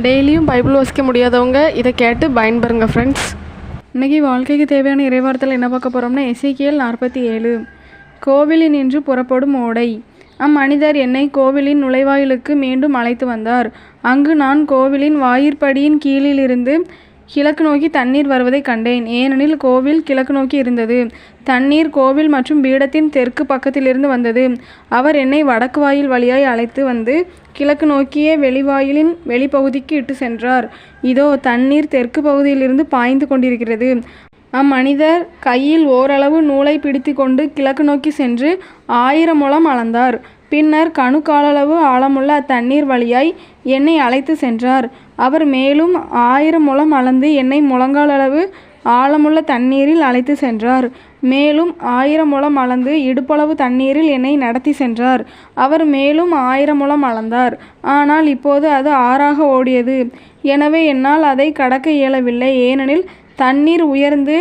டெய்லியும் பைபிள் வாசிக்க முடியாதவங்க இதை கேட்டு பயன்பெறுங்க ஃப்ரெண்ட்ஸ் இன்றைக்கி வாழ்க்கைக்கு தேவையான இறைவாரத்தில் என்ன பார்க்க போகிறோம்னா எசேக்கியேல் நாற்பத்தி ஏழு கோவிலில் நின்று புறப்படும் ஓடை. அம்மனிதர் என்னை கோவிலின் நுழைவாயிலுக்கு மீண்டும் அழைத்து வந்தார். அங்கு நான் கோவிலின் வாயிற்படியின் கீழிலிருந்து கிழக்கு நோக்கி தண்ணீர் வருவதைக் கண்டேன். ஏனெனில் கோவில் கிழக்கு நோக்கி இருந்தது. தண்ணீர் கோவில் மற்றும் பீடத்தின் தெற்கு பக்கத்திலிருந்து வந்தது. அவர் என்னை வடக்கு வாயில் வழியாய் அழைத்து வந்து கிழக்கு நோக்கிய வெளிவாயிலின் வெளிப்பகுதிக்கு இட்டு சென்றார். இதோ தண்ணீர் தெற்கு பகுதியிலிருந்து பாய்ந்து கொண்டிருக்கிறது. அம்மனிதர் கையில் ஓரளவு நூலை பிடித்து கொண்டு கிழக்கு நோக்கி சென்று ஆயிரம் முழம் அளந்தார். பின்னர் கணுக்காலளவு ஆழமுள்ள அத்தண்ணீர் வழியாய் என்னை அழைத்து சென்றார். அவர் மேலும் ஆயிரம் முழம் அளந்து என்னை முழங்காலளவு ஆழமுள்ள தண்ணீரில் அழைத்து சென்றார். மேலும் ஆயிரம் முழம் அளந்து இடுப்பளவு தண்ணீரில் என்னை நடத்தி சென்றார். அவர் மேலும் ஆயிரம் முழம் அளந்தார். ஆனால் இப்போது அது ஆறாக ஓடியது. எனவே என்னால் அதை கடக்க இயலவில்லை. ஏனெனில் தண்ணீர் உயர்ந்து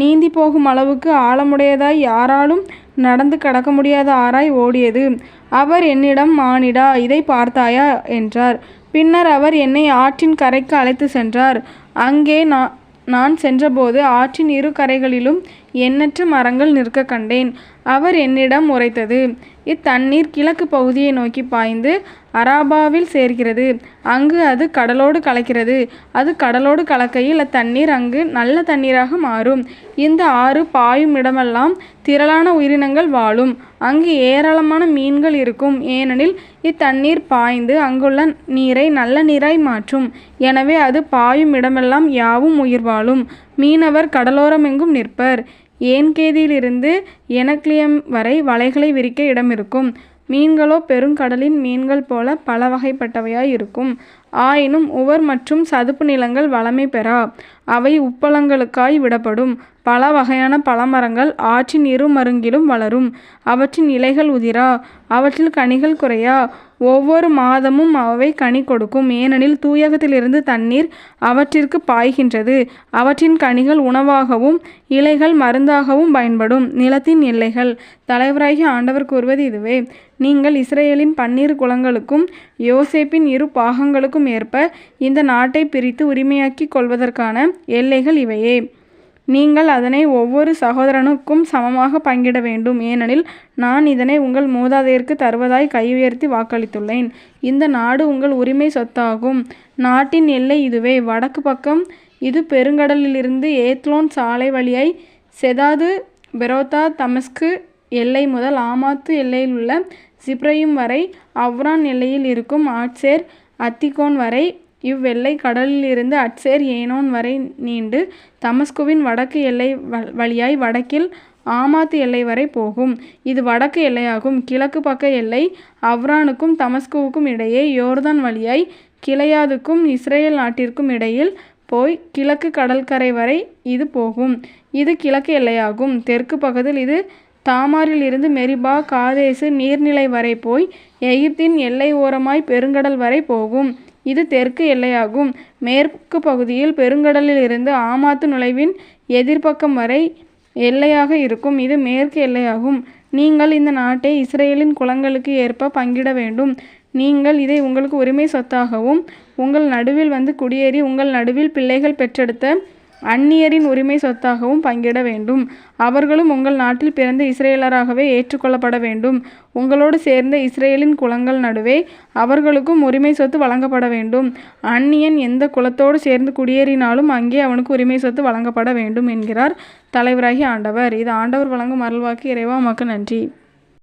நீந்தி போகும் அளவுக்கு ஆழமுடையதாய் யாராலும் நடந்து கடக்க முடியாத ஆறாய் ஓடியது. அவர் என்னிடம் மானிடா இதை பார்த்தாயா? என்றார். பின்னர் அவர் என்னை ஆற்றின் கரைக்கு அழைத்து சென்றார். அங்கே நான் நான் சென்றபோது ஆற்றின் இரு கரைகளிலும் எண்ணற்ற மரங்கள் நிற்க கண்டேன். அவர் என்னிடம் உரைத்தது இத்தண்ணீர் கிழக்கு பகுதியை நோக்கி பாய்ந்து அராபாவில் சேர்கிறது. அங்கு அது கடலோடு கலக்கிறது. அது கடலோடு கலக்கையில் அத்தண்ணீர் அங்கு நல்ல தண்ணீராக மாறும். இந்த ஆறு பாயும் இடமெல்லாம் திரளான உயிரினங்கள் வாழும். அங்கு ஏராளமான மீன்கள் இருக்கும். ஏனெனில் இத்தண்ணீர் பாய்ந்து அங்குள்ள நீரை நல்ல நீராய் மாற்றும். எனவே அது பாயும் இடமெல்லாம் யாவும் உயிர் வாழும். மீனவர் கடலோரமெங்கும் நிற்பர். ஏன்கேதியிலிருந்து எனக்லியம் வரை வலைகளை விரிக்க இடம் இருக்கும் மீன்களோ பெருங்கடலின் மீன்கள் போல பல வகைப்பட்டவையாய் இருக்கும் ஆயினும் உவர் மற்றும் சதுப்பு நிலங்கள் வளமை பெறா. அவை உப்பளங்களுக்காய் விடப்படும். பல வகையான பழமரங்கள் ஆற்றின் இரு மருங்கிலும் வளரும். அவற்றின் இலைகள் உதிரா. அவற்றில் கனிகள் குறையா. ஒவ்வொரு மாதமும் அவை கனி கொடுக்கும். ஏனெனில் தூயகத்திலிருந்து தண்ணீர் அவற்றிற்கு பாய்கின்றது. அவற்றின் கனிகள் உணவாகவும் இலைகள் மருந்தாகவும் பயன்படும் நிலத்தின் எல்லைகள். தலைவராகி ஆண்டவர் கூறுவது இதுவே. நீங்கள் இஸ்ரேலின் பன்னீர் குலங்களுக்கும் யோசேப்பின் இரு பாகங்களுக்கும் ஏற்ப இந்த நாட்டை பிரித்து உரிமையாக்கி கொள்வதற்கான எல்லைகள் இவையே. நீங்கள் அதனை ஒவ்வொரு சகோதரனுக்கும் சமமாக பங்கிட வேண்டும். ஏனெனில் நான் இதனை உங்கள் மூதாதையருக்கு தருவதாய் கை உயர்த்தி வாக்களித்துள்ளேன். இந்த நாடு உங்கள் உரிமை சொத்தாகும். நாட்டின் எல்லை இதுவே. வடக்கு பக்கம் இது பெருங்கடலிலிருந்து ஏத்லோன் சாலை வழியை செதாது பெரோதா தமஸ்கு எல்லை முதல் ஆமாத்து எல்லையில் உள்ள சிப்ரையும் வரை அவ்ரான் எல்லையில் இருக்கும் ஆட்சேர் அத்திகோன் வரை இவ்வெல்லை கடலிலிருந்து அட்சேர் ஏனோன் வரை நீண்டு தமஸ்குவின் வடக்கு எல்லை வழியாய் வடக்கில் ஆமாத்து எல்லை வரை போகும். இது வடக்கு எல்லையாகும். கிழக்கு பக்க எல்லை அவ்ரானுக்கும் தமஸ்குவுக்கும் இடையே யோர்தான் வழியாய் கிளையாதுக்கும் இஸ்ரேல் நாட்டிற்கும் இடையில் போய் கிழக்கு கடற்கரை வரை இது போகும். இது கிழக்கு எல்லையாகும். தெற்கு பக்கத்தில் இது தாமாரில் இருந்து மெரிபா காதேசு நீர்நிலை வரை போய் எகிப்தின் எல்லை ஓரமாய் பெருங்கடல் வரை போகும். இது தெற்கு எல்லையாகும். மேற்கு பகுதியில் பெருங்கடலில் இருந்து ஆமாத்து நுழைவின் எதிர்ப்பக்கம் வரை எல்லையாக இருக்கும். இது மேற்கு எல்லையாகும். நீங்கள் இந்த நாட்டை இஸ்ரேலின் குலங்களுக்கு ஏற்ப பங்கிட வேண்டும். நீங்கள் இதை உங்களுக்கு உரிமை சொத்தாகவும் உங்கள் நடுவில் வந்து குடியேறி உங்கள் நடுவில் பிள்ளைகள் பெற்றெடுத்த அந்நியரின் உரிமை சொத்தாகவும் பங்கிட வேண்டும். அவர்களும் உங்கள் நாட்டில் பிறந்த இஸ்ரேலராகவே ஏற்றுக்கொள்ளப்பட வேண்டும். உங்களோடு சேர்ந்த இஸ்ரேலின் குலங்கள் நடுவே அவர்களுக்கும் உரிமை சொத்து வழங்கப்பட வேண்டும். அந்நியன் எந்த குலத்தோடு சேர்ந்து குடியேறினாலும் அங்கே அவனுக்கு உரிமை சொத்து வழங்கப்பட வேண்டும் என்கிறார் தலைவராகி ஆண்டவர். இது ஆண்டவர் வழங்கும் அருள்வாக்கு. இறைவா மக்கள் நன்றி.